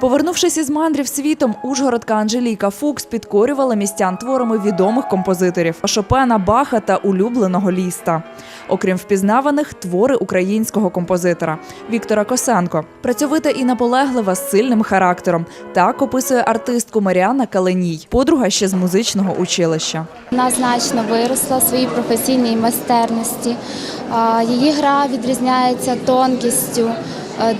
Повернувшись із мандрів світом, ужгородка Анжеліка Фукс підкорювала містян творами відомих композиторів Шопена, Баха та улюбленого ліста. Окрім впізнаваних, твори українського композитора Віктора Косенко. Працьовита і наполеглива з сильним характером. Так описує артистку Маріана Каленій, подруга ще з музичного училища. Вона значно виросла в своїй професійній майстерності. Її гра відрізняється тонкістю,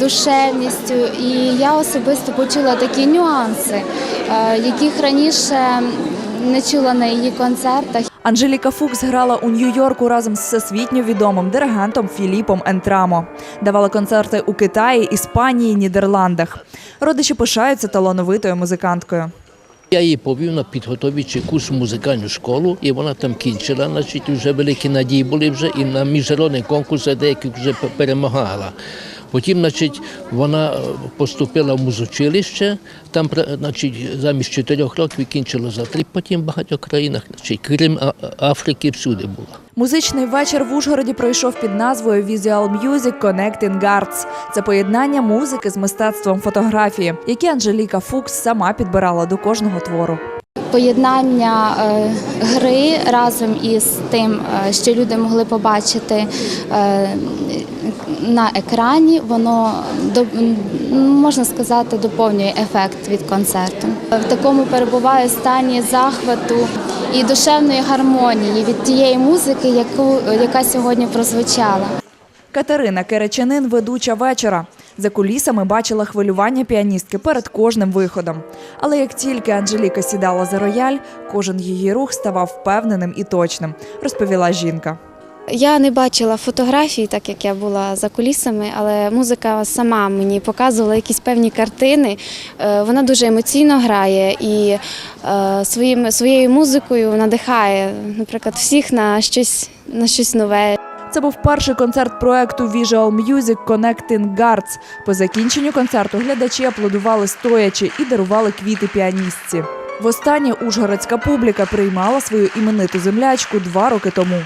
душевністю. І я особисто почула такі нюанси, е, яких раніше не чула на її концертах. Анжеліка Фукс грала у Нью-Йорку разом з всесвітньо відомим диригентом ФіліпомЕнтрамо. Давала концерти у Китаї, Іспанії, Нідерландах. Родичі пишаються талановитою музиканткою. Я її повів на підготовчий курс в музикальну школу, і вона там кінчила. Значить, вже великі надії були вже і на міжнародний конкурс деякі вже перемагала. Потім, значить, вона е, поступила в музучилище, там значить, замість чотирьох років кінчила за три, потім в багатьох країнах, значить, крім Африки, всюди була. Музичний вечір в Ужгороді пройшов під назвою Visual Music Connecting Arts. Це поєднання музики з мистецтвом фотографії, які Анжеліка Фукс сама підбирала до кожного твору. Поєднання е, гри разом із тим, е, що люди могли побачити е, на екрані, воно можна сказати доповнює ефект від концерту. В такому перебуваю стані захвату і душевної гармонії від тієї музики, яку яка сьогодні прозвучала. Катерина Керечанин, ведуча вечора. За кулісами бачила хвилювання піаністки перед кожним виходом. Але як тільки Анжеліка сідала за рояль, кожен її рух ставав впевненим і точним, розповіла жінка. Я не бачила фотографій, так як я була за кулісами, але музика сама мені показувала якісь певні картини. Е, Вона дуже емоційно грає і е, своєю музикою надихає, наприклад, всіх на щось, на щось нове. Це був перший концерт проекту Visual Music Connecting Guards. По закінченню концерту глядачі аплодували стоячи і дарували квіти піаністці. Востаннє ужгородська публіка приймала свою імениту землячку два роки тому.